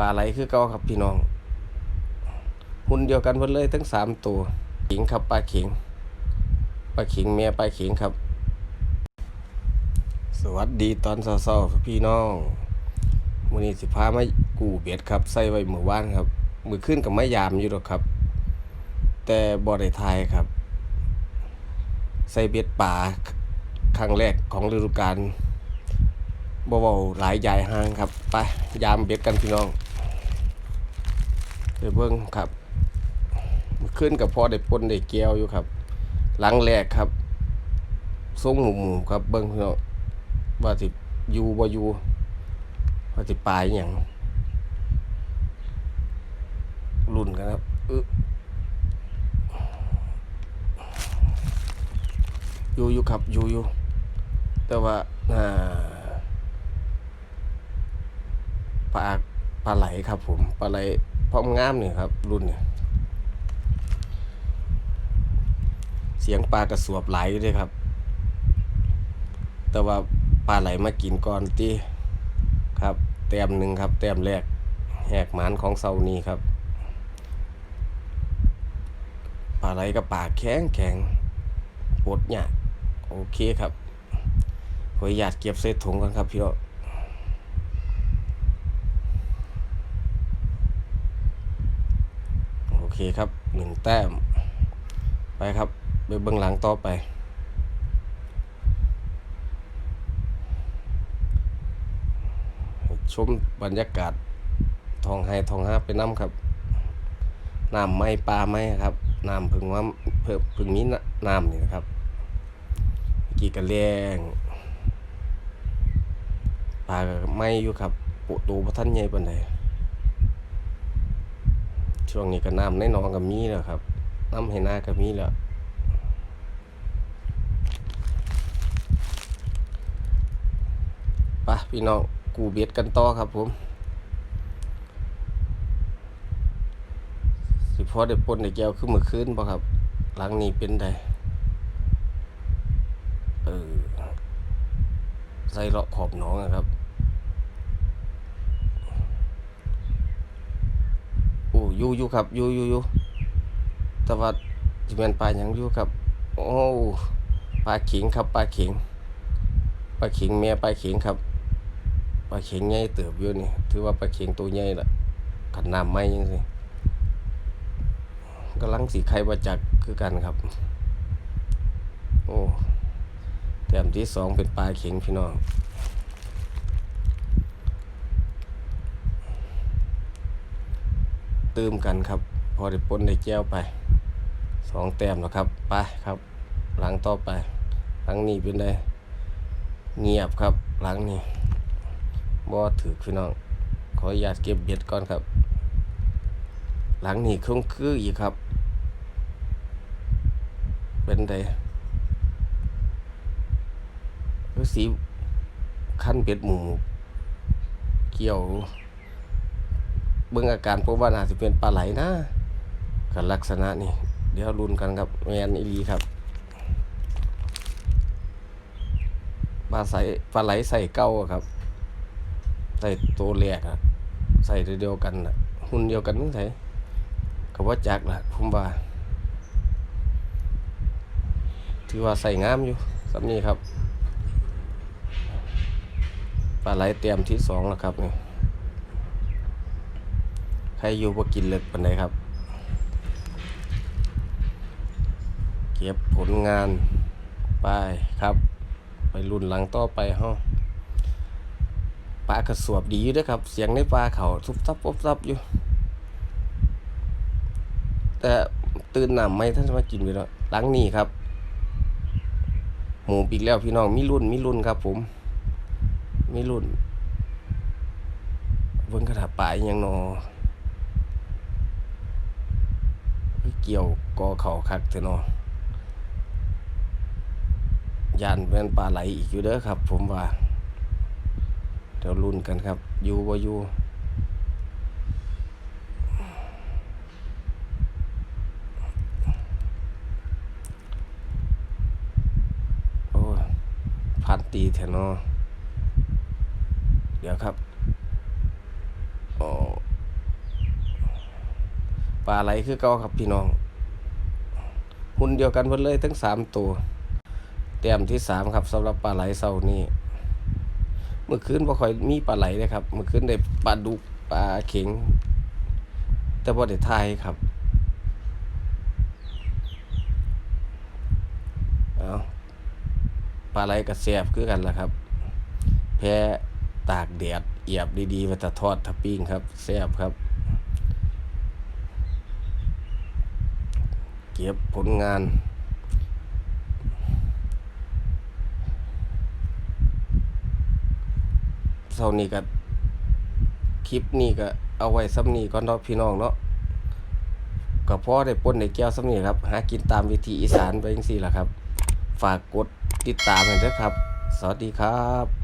ลาไหลคือเก่าครับพี่น้อง หุ่นเดียวกันหมดเลยทั้งสามตัวขิงครับปลาขิงปลาขิงเมียปลาขิงครับ สวัสดีตอนเช้าๆพี่น้องมือนี้สิพามากูเบ็ดครับใส่ไว้มือวานครับ มือขึ้นกับไมายามอยู่ดอกครับ แต่บ่ได้ทายครับ ใส่เบ็ดป่าครั้งแรกของฤดูกาลบ่เว้าหลายยายห่างครับ ไปยามเบ็ดกันพี่น้อง ไปเบิ่งครับขึ้นกับพอได้ปนได้แก้วอยู่ครับ หลังแรกครับทรงหมู่ๆครับ เบิ่งพี่น้องว่าสิอยู่บ่อยู่ว่าสิปลายอย่างรุ่นกันครับอึอยู่อยู่ครับอยู่อยู่แต่ว่าอ่าปลา ปลาไหลครับผมปลาไหลพร้อมงามนี่ครับ รุ่นเนี่ยเสียงปลากระสวบไหลด้วยครับ แต่ว่าปลาไหลมากินก่อนตีครับ แต้มหนึ่งครับ แต้มแรกแหกหมานของเซานี้ครับปลาไหลกับปลาแข็งแข็งปวดเนี่ยโอเคครับขออนุญาตเก็บใส่ถุงกันครับพี่น้องโอ เคครับหนึ่งแต้ม ไปครับ ไปเบื้องหลังต่อไป ชมบรรยากาศทองไฮทองห้าไปน้ำครับน้ำไม้ปลาไม้ครับน้ำพึ่งว่าเพิ่มพึ่งนี้น้ำนี่นะครับกี้กระเลียงปลาไม่อยู่ครับปุตูพระท่านใหญ่ปานใด ช่วงนี้ก็น้ำในหนองก็มีแล้วครับน้ำให้หน้าก็มีแล้วไปพี่น้องกูเบียดกันต่อครับผม สิพอได้ปนได้แก้วขึ้นมือคืนป่ะครับ หลังนี้เป็นไดเออใส่เลาะขอบหนองนะครับ อยู่อยู่ครับอยู่อยู่อยู่แต่ว่าจิแมนปลาหยังอยู่ครับ โอ้ปลาขิงครับปลาขิงปลาขิงเมียปลาขิงครับปลาเข็งใหญ่เติบอยู่นี่ถือว่าปลาเข็งตัวใหญ่ละขันน้ำไหมยังสิกำลังสีไข่มาจากคือกันครับ โอ้แต้มที่สองเป็นปลาเข็งพี่น้อง ตืมกันครับ พอได้ปนได้แก้วไปสองแต้มแล้วครับไปครับ หลังต่อไป หลังนี้เป็นไงเงียบครับ หลังนี้บ่ถือพี่น้อง ขออนุญาตเก็บเบ็ดก่อนครับ หลังนี้คงคืออีกครับ เป็นได้สีขั้นเบ็ดหมูเกี่ยว เบิ่งอาการพบว่าน่าจะเป็นปลาไหลนะกับลักษณะนี่เดี๋ยวรุนกันครับแมนอีลีครับปลาใสปลาไหลใส่เก้าครับ ใส่ตัวแรกอะใส่เดียวกันนะหุ่นเดียวกันใส่ก็ว่าจักละผมว่าถือว่าใส่งามอยู่สำนี้ครับปลาไหลเตรียมที่สองแล้วครับนี่ ใครอยู่บ่กินเลิกปันใดครับ เก็บผลงานไปครับ ไปรุ่นหลังต่อไปเฮาปลากระสวบดีอยู่ด้วยครับ เสียงในปลาเขาทุบทับปุ๊บทับอยู่ แต่ตื่นหนำไม่ท่านจะมากินไปแล้วหลังนี้ครับหมูปีกแล้วพี่น้องมีรุ่นมีรุ่นครับ ผมมีรุ่นเบิ่งกระถาปลาอหยังนอ เกี่ยวกอเข่าคักเถอะเนอยานเป็นปลาไหลอีกอยู่เด้อครับ ผมว่าเดี๋ยวลุ้นกันครับอยู่บ่อยู่โอ้พันตีแทนอเดี๋ยวครับอ๋อ ลาไหลคือเก่าครับพี่น้อง หุ่นเดียวกันหมดเลยทั้งสามตัวแต้มที่สามครับสำหรับปลาไหลเสาร์นี้เมื่อคืนบ่ค่อยมีปลาไหลเลยครับเมื่อคืนได้ปลาดุกปลาเข็ง แต่บ่ได้ทายครับเอาปลาไหลกับแซ่บคือกันล่ะครับ แพ้ตากแดดเอียบดีๆไว้แต่ทอดทับปิ้งครับแซ่บครับ ก็บผลงาน เท่านี้ก็คลิปนี้ก็เอาไว้ซ้ำนี้ก่อนเนาะพี่น้องเนาะก็พอได้ป่นได้แก้วซ้ำนี้ครับ หากินตามวิธีอีสานไปจังซี่ละครับ ฝากกดติดตามให้ด้วยครับ สวัสดีครับ